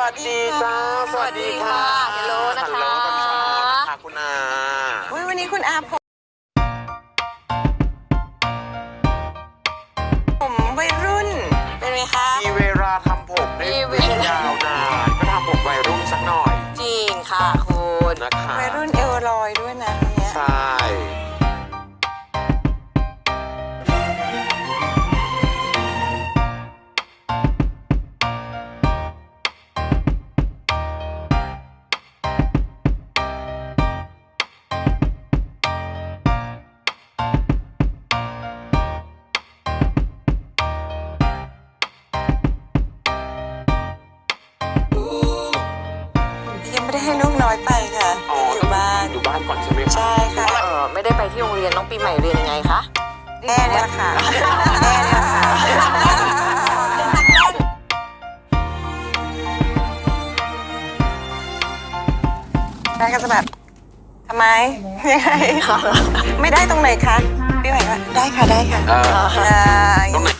วัสดีจ้าสวัสดีค่ะฮัลโหลนะคะ ฮัลโหลตอนเช้านะคะคุณอา อุ๊ยวันนี้คุณอาผ ให้ลูกน้อยไปค่ะ อ๋ออยู่บ้าน อยู่บ้านก่อนใช่ไหมคะใช่ค่ะ เออไม่ได้ไปที่โรงเรียนน้องปีใหม่เรียนยังไงคะ แม่เนี่ยแหละค่ะ แม่เนี่ยแหละค่ะแม่ก็จะแบบทำไมยังไงไม่ได้ตรงไหนคะพี่ใหม่ก็ได้ค่ะได้ค่ะเอออ่าตรงไหน